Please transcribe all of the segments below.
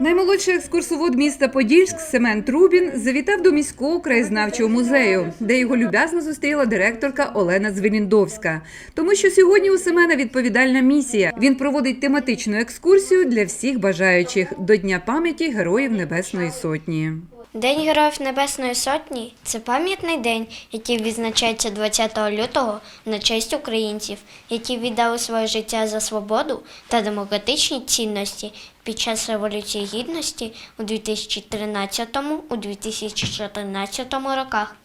Наймолодший екскурсовод міста Подільськ Семен Трубін завітав до міського краєзнавчого музею, де його люб'язно зустріла директорка Олена Звеліндовська. Тому що сьогодні у Семена відповідальна місія. Він проводить тематичну екскурсію для всіх бажаючих до Дня пам'яті Героїв Небесної Сотні. День Героїв Небесної Сотні це пам'ятний день, який відзначається 20 лютого на честь українців, які віддали своє життя за свободу та демократичні цінності під час Революції Гідності у 2013-2014 роках.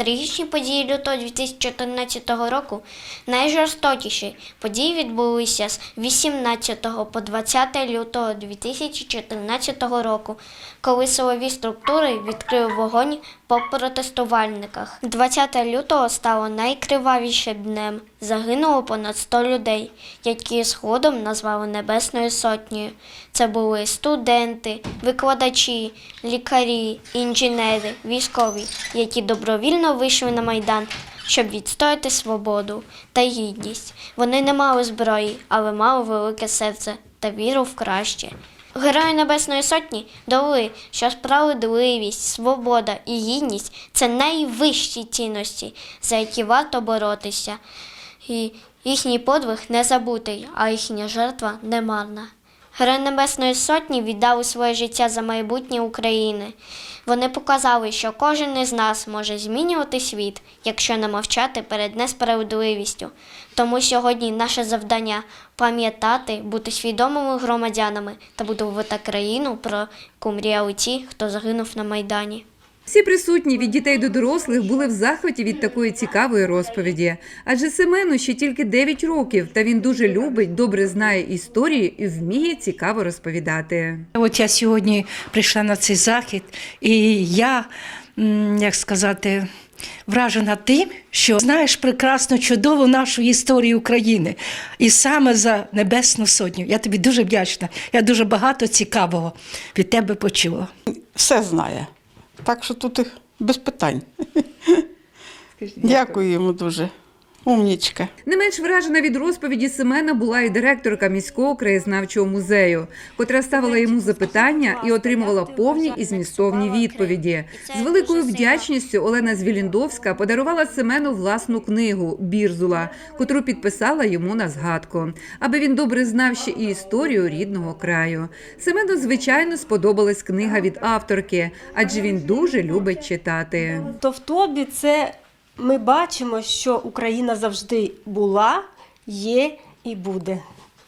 Трагічні події лютого 2014 року найжорстокіші події відбулися з 18 по 20 лютого 2014 року, коли силові структури відкрили вогонь по протестувальниках. 20 лютого стало найкривавішим днем. Загинуло понад 100 людей, які згодом назвали Небесною Сотнею. Це були студенти, викладачі, лікарі, інженери, військові, які добровільно вийшли на майдан, щоб відстояти свободу та гідність. Вони не мали зброї, але мали велике серце та віру в краще. Герої Небесної Сотні довели, що справедливість, свобода і гідність це найвищі цінності, за які варто боротися. І їхній подвиг не забутий, а їхня жертва не марна. Герої Небесної Сотні віддали своє життя за майбутнє України. Вони показали, що кожен із нас може змінювати світ, якщо не мовчати перед несправедливістю. Тому сьогодні наше завдання пам'ятати, бути свідомими громадянами та будувати країну, про яку мріяли ті, хто загинув на Майдані. Всі присутні від дітей до дорослих були в захваті від такої цікавої розповіді. Адже Семену ще тільки 9 років, та він дуже любить, добре знає історію і вміє цікаво розповідати. От я сьогодні прийшла на цей захід, і я, як сказати, вражена тим, що знаєш прекрасно, чудову нашу історію України. І саме за Небесну Сотню. Я тобі дуже вдячна. Я дуже багато цікавого від тебе почула. все знає. Так що тут без питань. Дякую йому дуже. Умнічка. Не менш вражена від розповіді Семена була і директорка міського краєзнавчого музею, котра ставила йому запитання і отримувала повні і змістовні відповіді. З великою вдячністю Олена Звіліндовська подарувала Семену власну книгу Бірзула, котру підписала йому на згадку, аби він добре знав ще і історію рідного краю. Семену, звичайно, сподобалась книга від авторки, адже він дуже любить читати. То в тобі це ми бачимо, що Україна завжди була, є і буде.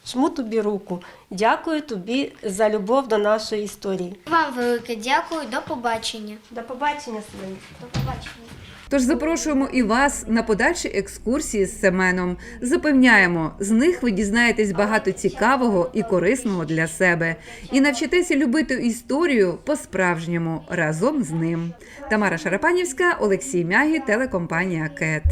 Жму тобі руку. Дякую тобі за любов до нашої історії. Вам велике дякую, до побачення. До побачення, Селені. До побачення. Тож запрошуємо і вас на подальші екскурсії з Семеном. Запевняємо, з них ви дізнаєтесь багато цікавого і корисного для себе, і навчитеся любити історію по-справжньому разом з ним. Тамара Шарапанівська, Олексій Мягі, телекомпанія КЕТ.